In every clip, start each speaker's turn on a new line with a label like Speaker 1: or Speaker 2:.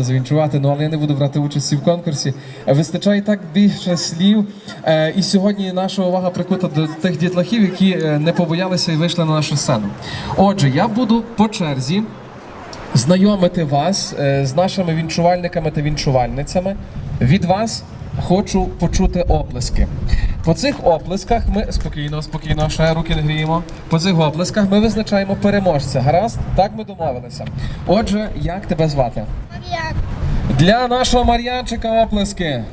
Speaker 1: може завінчувати, ну але я не буду брати участі в конкурсі. Е, Вистачає так більше слів. Е, І сьогодні наша увага прикута до тих дітлахів, які е, не побоялися і вийшли на нашу сцену. Отже, я буду по черзі знайомити вас з нашими вінчувальниками та вінчувальницями. Від вас хочу почути оплески. По цих оплесках ми спокійно, спокійно, ще руки не гріємо. По цих оплесках ми визначаємо переможця. Гаразд? Так ми домовилися. Отже, як тебе звати? Для нашого Мар'янчика оплески.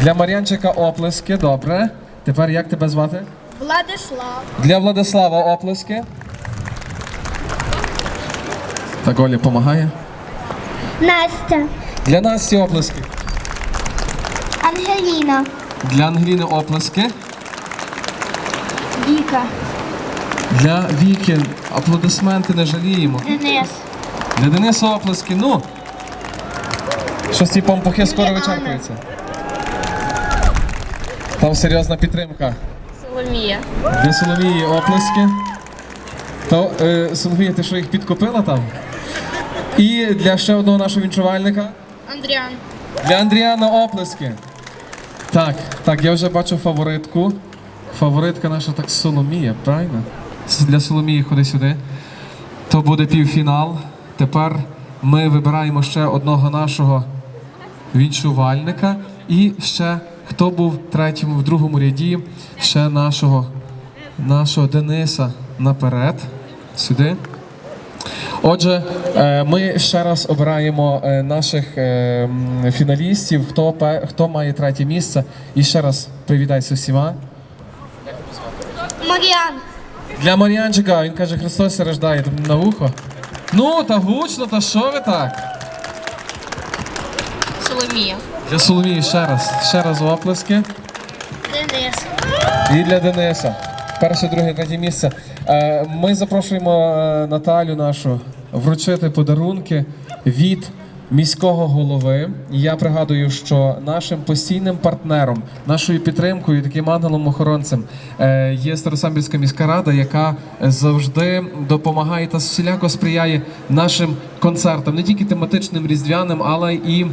Speaker 1: Для Мар'янчика оплески, добре. Тепер як тебе звати?
Speaker 2: Владислав.
Speaker 1: Для Владислава оплески. Так, Оля допомагає.
Speaker 2: Настя.
Speaker 1: Для Насті оплески.
Speaker 2: Ангеліна.
Speaker 1: Для Ангеліни оплески.
Speaker 2: Віка.
Speaker 1: Для Віки аплодисменти не жаліємо.
Speaker 2: Денис.
Speaker 1: Для Дениса оплески. Ну. Щось ці пампухи скоро вичерпуються. Там серйозна підтримка.
Speaker 2: Соломія.
Speaker 1: Для Соломії оплески. То е, Соломія, ти що їх підкупила там? І для ще одного нашого вінчувальника.
Speaker 2: Андріан.
Speaker 1: Для Андріана оплески. Так, так, я вже бачу фаворитку. Фаворитка наша так Соломія, правильно? Для Соломії ходи сюди. То буде півфінал. Тепер ми вибираємо ще одного нашого вінчувальника. І ще хто був в третьому, в другому ряді, ще нашого, нашого Дениса наперед. Сюди. Отже, е, ми ще раз обираємо е, наших е, фіналістів, хто, хто має третє місце. І ще раз привітайся всіма.
Speaker 2: Мар'ян.
Speaker 1: Для Мар'янчика, він каже, Христос рождає на вухо. Ну, та гучно, та що ви так?
Speaker 2: Соломія.
Speaker 1: Для Соломії ще раз. Ще раз оплески.
Speaker 2: Денис.
Speaker 1: І для Дениса. Перше, друге, третє місце. Е, Ми запрошуємо е, Наталю нашу вручити подарунки від міського голови. І Я пригадую, що нашим постійним партнером, нашою підтримкою, таким ангелом-охоронцем е, є Старосамбірська міська рада, яка завжди допомагає та всіляко сприяє нашим концертам, не тільки тематичним різдвяним, але і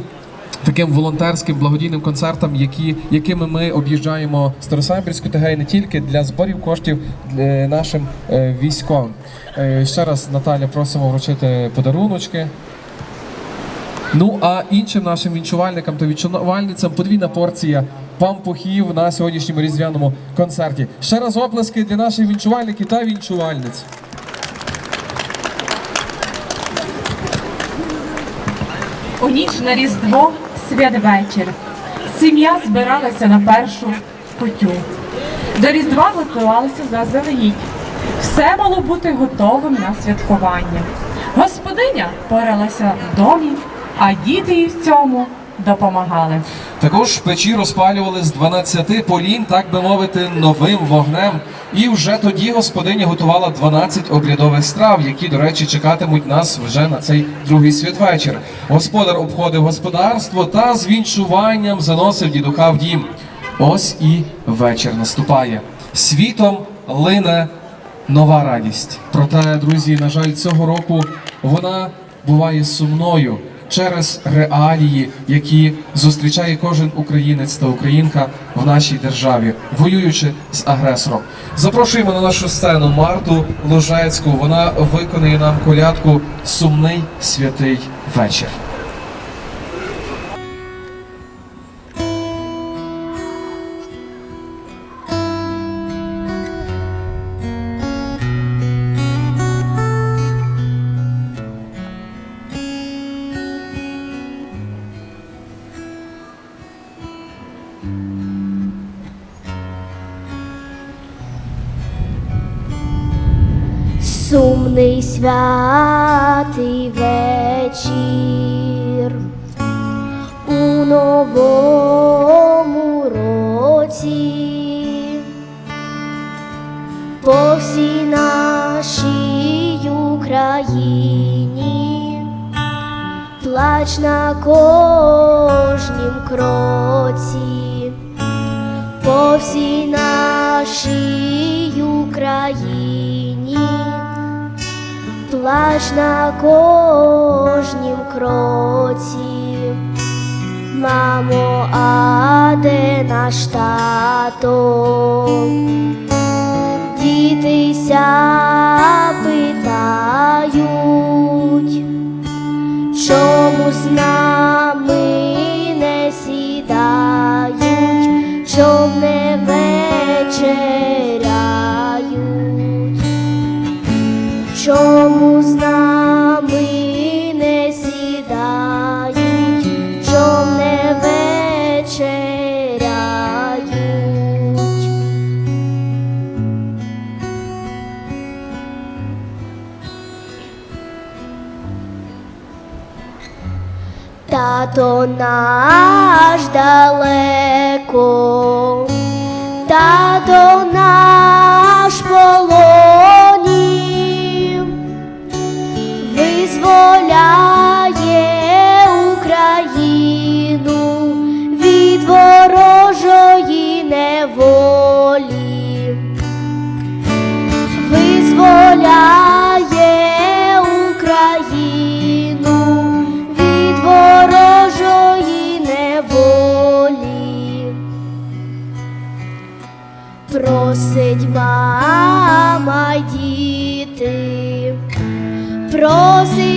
Speaker 1: таким волонтерським благодійним концертам, які, якими ми об'їжджаємо Старосамбірську ТГ не тільки для зборів коштів е, нашим е, військовим. Ще раз, Наталя, просимо вручити подаруночки. Ну а іншим нашим вінчувальникам та вінчувальницям подвійна порція пампухів на сьогоднішньому різдвяному концерті. Ще раз оплески для наших вінчувальників та вінчувальниць.
Speaker 3: У ніч на Різдво святвечір. Сім'я збиралася на першу кутю. До Різдва готувалися заздалегідь. Все мало бути готовим на святкування. Господиня поралася в домі, а діти їй в цьому допомагали.
Speaker 1: Також печі розпалювали з 12 полін, так би мовити, новим вогнем. І вже тоді господиня готувала 12 обрядових страв, які, до речі, чекатимуть нас вже на цей другий святвечір. Господар обходив господарство та з вінчуванням заносив дідуха в дім. Ось і вечір наступає. Світом лине нова радість. Проте, друзі, на жаль, цього року вона буває сумною через реалії, які зустрічає кожен українець та українка в нашій державі, воюючи з агресором. Запрошуємо на нашу сцену Марту Ложецьку. Вона виконує нам колядку Сумний святий вечір.
Speaker 4: Сумний Україні на кожнім кроці. Мамо, а де наш тато? Дітися питають, чому з нами не сідають, чом не вечеряють, чому з Тато наш далеко, тато наш полонів, полоні, Просить мама діти, просить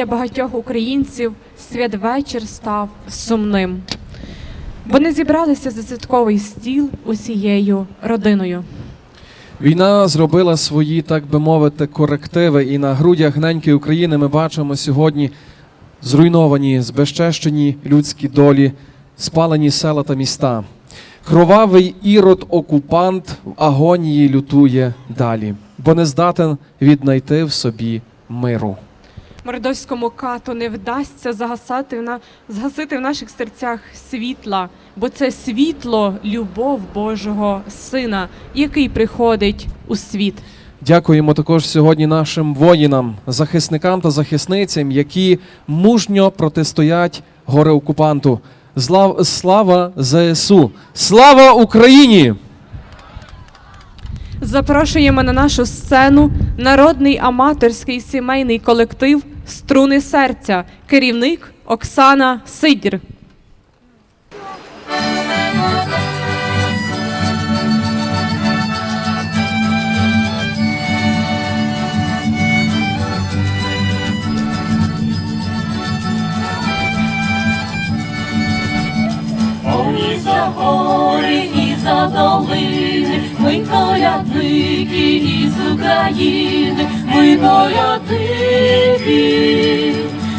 Speaker 3: для багатьох українців святвечір став сумним. Вони зібралися за святковий стіл усією родиною.
Speaker 1: Війна зробила свої, так би мовити, корективи, і на грудях неньки України ми бачимо сьогодні зруйновані, збезчещені людські долі, спалені села та міста. Кровавий ірод окупант в агонії лютує далі, бо не здатен віднайти в собі миру.
Speaker 3: Мордовському кату не вдасться загасати на згасити в наших серцях світла, бо це світло, любов Божого Сина, який приходить у світ.
Speaker 1: Дякуємо також сьогодні нашим воїнам, захисникам та захисницям, які мужньо протистоять горе окупанту. Слава ЗСУ! Слава Україні!
Speaker 3: Запрошуємо на нашу сцену народний аматорський сімейний колектив Струни серця, керівник Оксана Сидір.
Speaker 5: Ой, за гори за долини. Ми
Speaker 3: колядники із України, ми колядники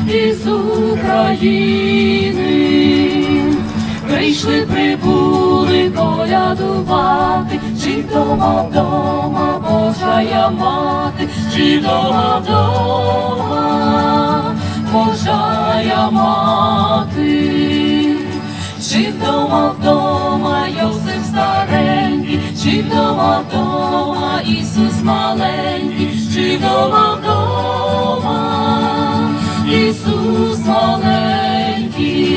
Speaker 3: із України. Прийшли, прибули колядувати, чи дома вдома Божая мати, чи дома вдома Божая мати, вдома вдома Йосиф старенький, чи вдома вдома Ісус маленький, чи вдома вдома Ісус маленький.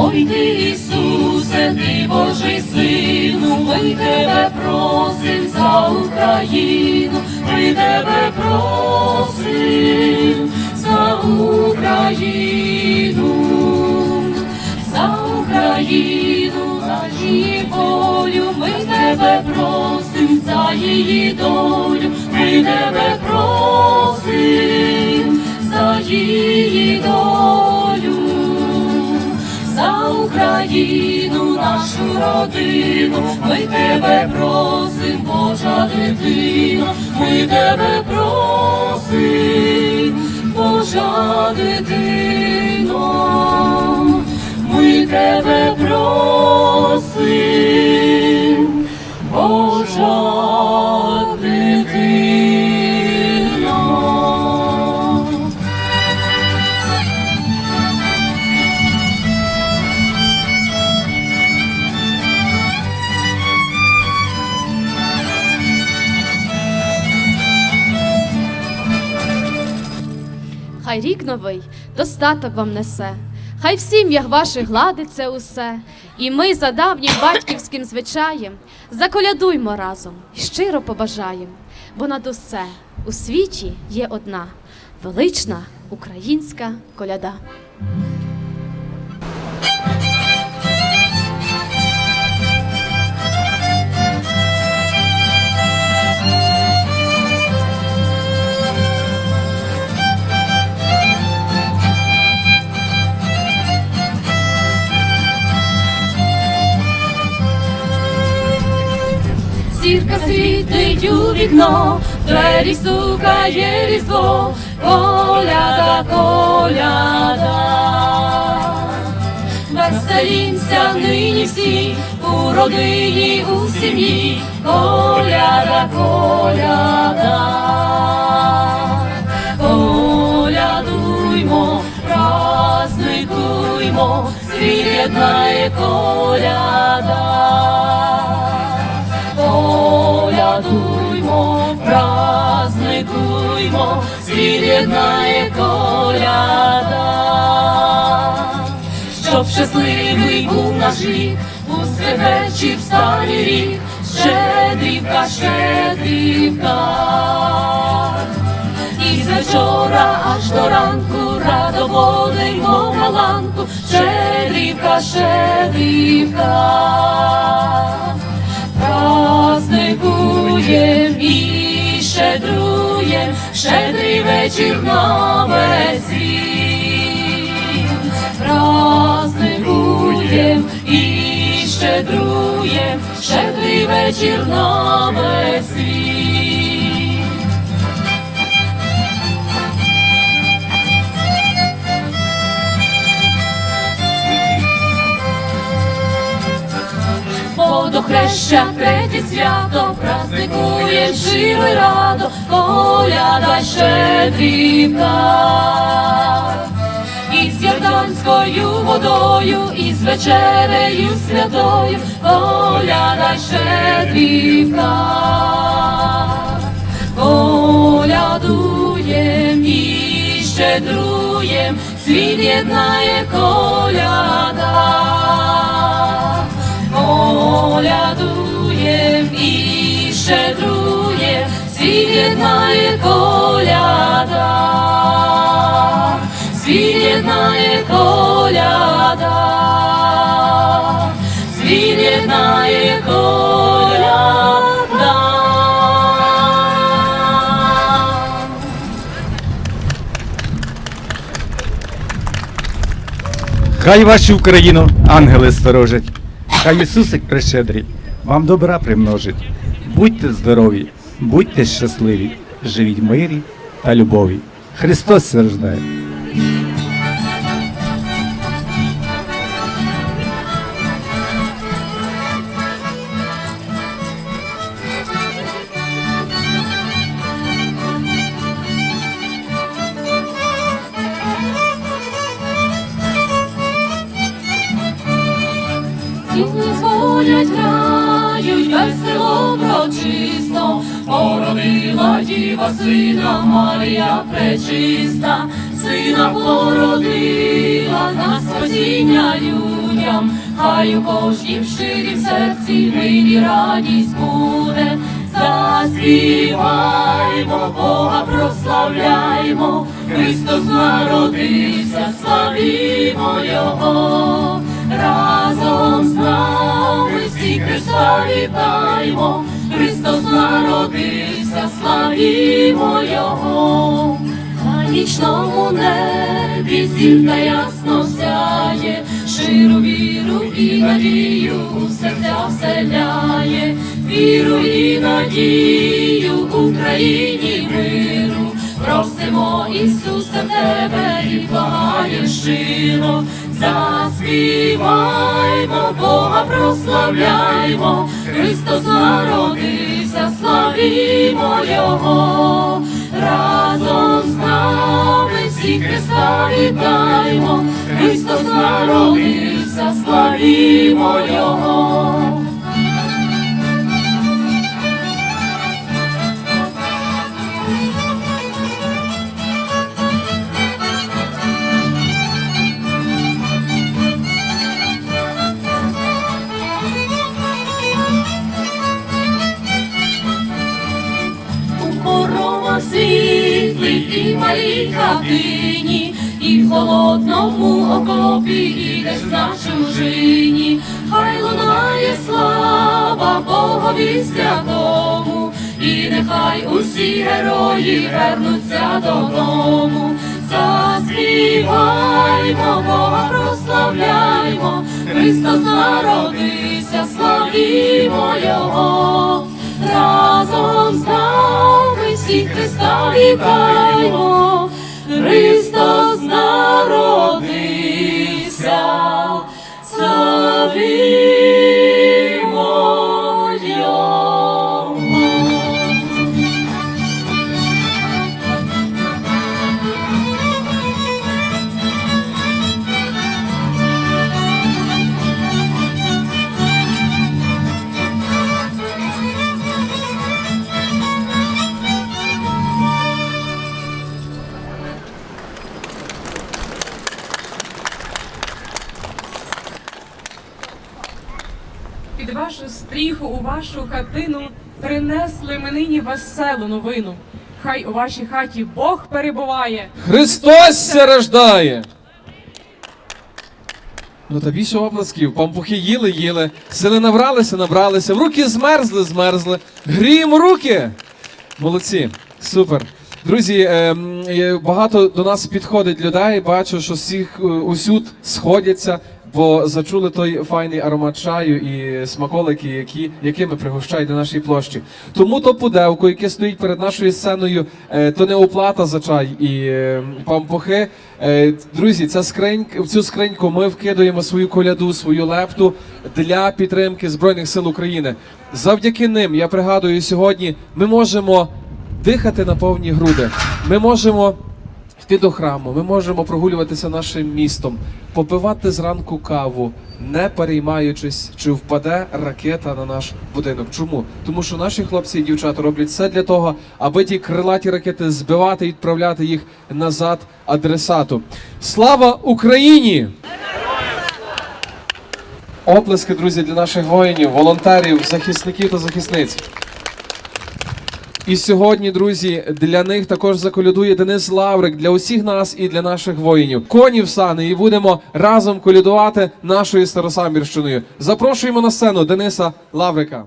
Speaker 3: Ой ти, Ісусе, ти Божий сину, ми тебе просим за Україну, ми тебе просим за Україну, за Україну, за її волю, ми тебе просим за її долю, ми тебе просим за її долю Україну, нашу родину, ми тебе просим, Божа дитино, ми тебе просим, Божа дитино, ми тебе просим,
Speaker 5: новий достаток вам несе, хай в сім'ях ваших гладиться усе, і ми за давнім батьківським звичаєм заколядуймо разом і щиро побажаєм, бо над усе у світі є одна велична українська коляда.
Speaker 3: Зірка світить у вікно, двері стукає різдво, коляда, коляда. Веселімся нині всі, у родині, у сім'ї, коляда, коляда. Колядуймо, праздникуймо, світ єднає коляда. Колядуймо, праздникуймо, світ єднає коляда. Щоб щасливий був наш рік, у святечі в старий рік, щедрівка, щедрівка. І з вечора аж до ранку радо водимо галанку, щедрівка, щедрівка. Праздникуєм і щедруєм, щедрий вечір на світ. Праздникуєм і щедруєм, щедрий вечір на весь Водохреща, третє свято, праздникує живо й радо, коляда щедрівка. І з ярданською водою, і з вечерею святою, коляда щедрівка. Колядуєм і щедруєм, світ єднає коляда. Колядуєм і щедруєм, світ єднає коляда, світ єднає коляда, світ єднає коляда.
Speaker 6: Хай вашу Україну ангели сторожать хай Ісусик прищедрий, вам добра примножить. Будьте здорові, будьте щасливі, живіть в мирі та любові. Христос страждає.
Speaker 3: Діва сина Марія пречиста, сина породила на спасіння людям, хай у кожнім щирім серці нині радість буде. Заспіваймо, Бога прославляймо, Христос народився, славімо Його. Разом з нами всі Христа вітаймо, Христос народився, славімо Його. На нічному небі зірка ясно сяє, щиру віру і надію у серця вселяє, віру і надію Україні миру. Просимо Ісуса в тебе і благає щиро, заспіваймо, Бога прославляймо, Христос народився, славімо Його, разом з нами всі Христа вітаймо, Христос народився, славімо Його. І хатині, і в холодному окопі, і десь на чужині, хай лунає слава Богові святому, і нехай усі герої вернуться додому. Заспіваймо, Бога прославляймо, Христос народився, славімо Його разом з нами всіх Христа вітаємо, Христос народився, славімо
Speaker 7: веселу новину. Хай у вашій хаті Бог перебуває.
Speaker 1: Христос ся рождає! Ну та більше оплесків, пампухи їли, їли, сили набралися, набралися, в руки змерзли, змерзли. Гріємо руки! Молодці, супер. Друзі, ем, е, багато до нас підходить людей. Бачу, що всіх е, усюд сходяться, бо зачули той файний аромат чаю і смаколики, які, якими пригощають на нашій площі. Тому то пудевку, яке стоїть перед нашою сценою, е, то не оплата за чай і е, пампухи. Е, Друзі, ця скринька, в цю скриньку ми вкидуємо свою коляду, свою лепту для підтримки Збройних сил України. Завдяки ним, я пригадую, сьогодні ми можемо дихати на повні груди. Ми можемо йти до храму, ми можемо прогулюватися нашим містом, попивати зранку каву, не переймаючись, чи впаде ракета на наш будинок. Чому? Тому що наші хлопці і дівчата роблять все для того, аби ті крилаті ракети збивати і відправляти їх назад адресату. Слава Україні! Оплески, друзі, для наших воїнів, волонтерів, захисників та захисниць. І сьогодні, друзі, для них також заколядує Денис Лаврик для усіх нас і для наших воїнів. Коні в сани, і будемо разом колядувати нашою Старосамбірщиною. Запрошуємо на сцену Дениса Лаврика.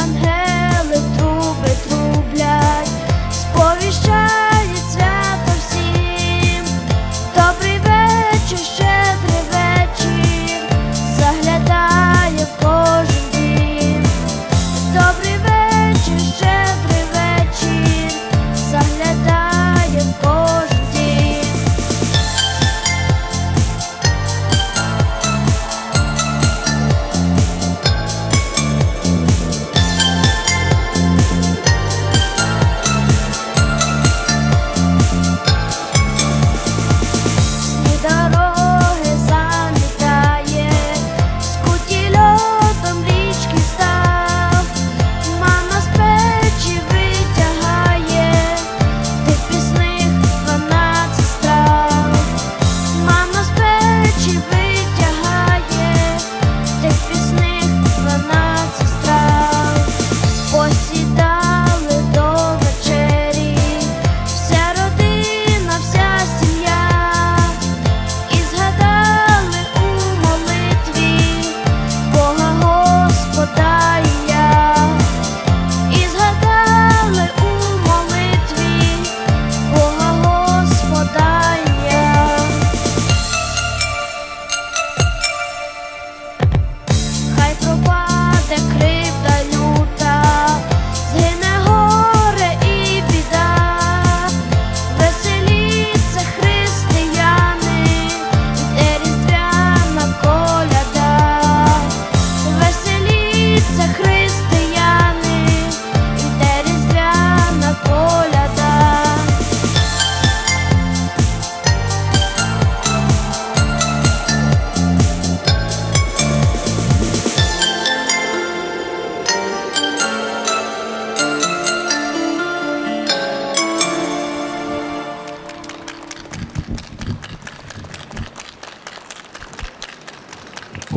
Speaker 1: I'm happy.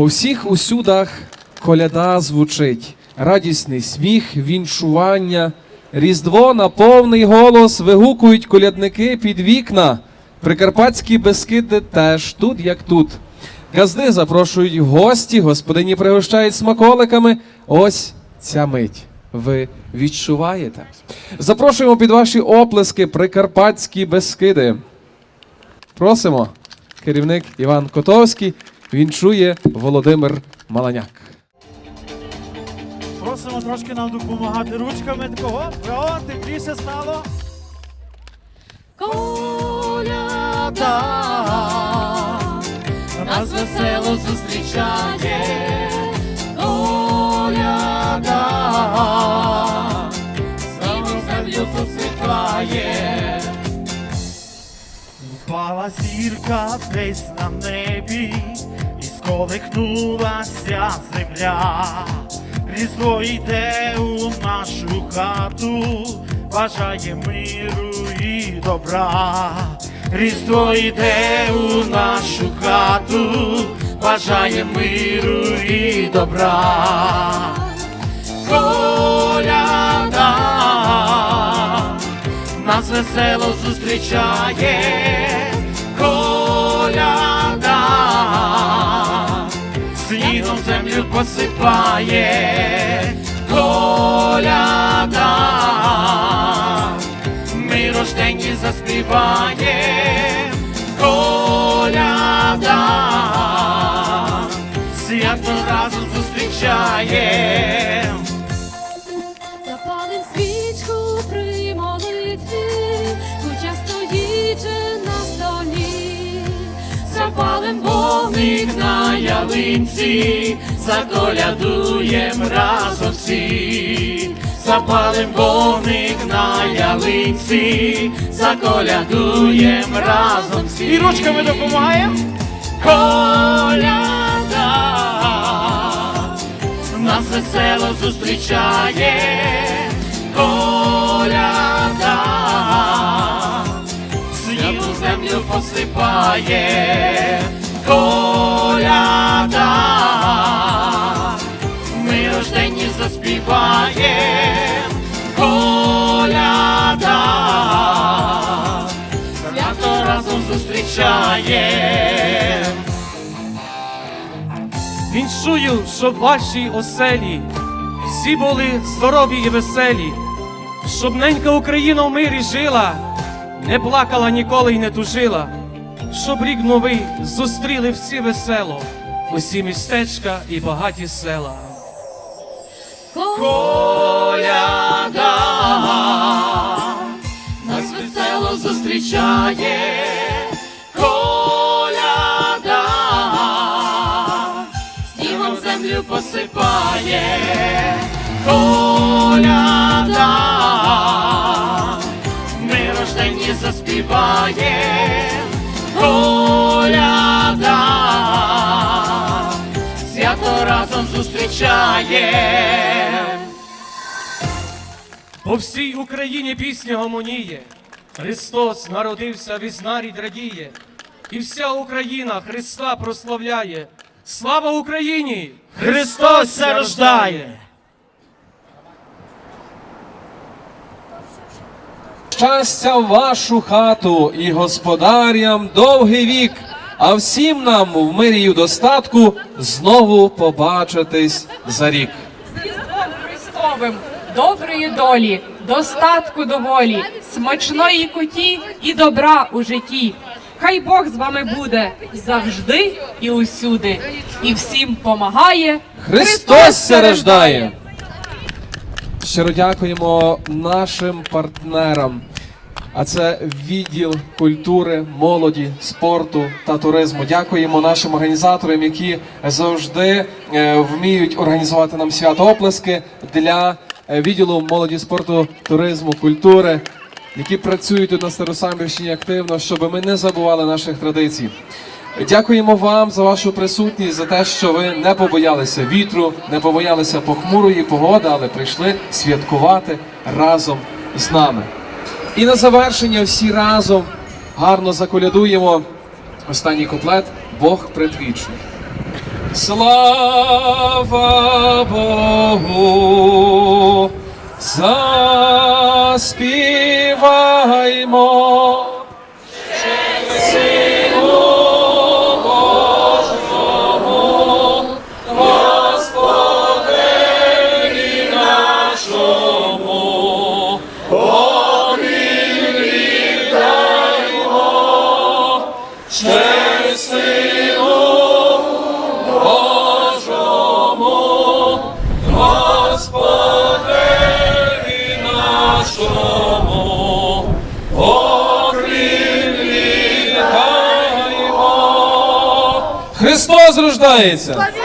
Speaker 1: По всіх усюдах коляда звучить, радісний сміх, віншування. Різдво на повний голос вигукують колядники під вікна. Прикарпатські безкиди теж тут, як тут. Газди запрошують гості, господині пригощають смаколиками. Ось ця мить. Ви відчуваєте? Запрошуємо під ваші оплески прикарпатські безкиди. Просимо. Керівник Іван Котовський. Він чує Володимир Маланяк.
Speaker 8: Просимо трошки нам допомагати ручками такого. Браво, тепліше стало. Коляда нас весело зустрічає. Коляда снігом землю посипає. Упала зірка десь на небі, і сколихнулася земля. Різдво йде у нашу хату, бажає миру і добра. Різдво йде у нашу хату, бажає миру і добра. Коляда нас весело зустрічає, коляда, землю посипає, коляда, ми рождені заспіває, коляда, свято разом зустрічає.
Speaker 5: Запалим свічку при молитві, куча стоїть на столі.
Speaker 8: Запалим вогник на ялинці, заколядуєм разом всі. Запалим вогник на ялинці, заколядуєм разом всі. І ручками допомагаємо. Коляда нас весело зустрічає. Коляда снігу землю посипає, коляда, ми рождені заспіває, коляда, свято разом зустрічає.
Speaker 9: Віншую, щоб в вашій оселі всі були здорові і веселі, щоб ненька Україна в мирі жила, не плакала ніколи й не тужила, щоб рік новий зустріли всі весело, усі містечка і багаті села.
Speaker 8: Коляда нас весело зустрічає, коляда снігом землю посипає, коляда ми рождені заспіває, коляда свято разом зустрічає.
Speaker 9: По всій Україні пісня гомоніє, Христос народився, весь нарід радіє, і вся Україна Христа прославляє. Слава Україні!
Speaker 8: Христос рождає!
Speaker 1: Щастя в вашу хату і господарям довгий вік, а всім нам в мирі й достатку знову побачитись за рік.
Speaker 3: З Різдвом Христовим, доброї долі, достатку доволі, смачної куті і добра у житті. Хай Бог з вами буде завжди і усюди, і всім помагає.
Speaker 1: Христос се! Щиро дякуємо нашим партнерам. А це відділ культури, молоді, спорту та туризму. Дякуємо нашим організаторам, які завжди е, вміють організувати нам свято оплески для е, відділу молоді, спорту, туризму, культури, які працюють тут на Старосамбівщині активно, щоб ми не забували наших традицій. Дякуємо вам за вашу присутність, за те, що ви не побоялися вітру, не побоялися похмурої погоди, але прийшли святкувати разом з нами. І на завершення всі разом гарно заколядуємо останній куплет Бог предвічний. Слава Богу, заспіваймо. Вітаємо. Христос рождається!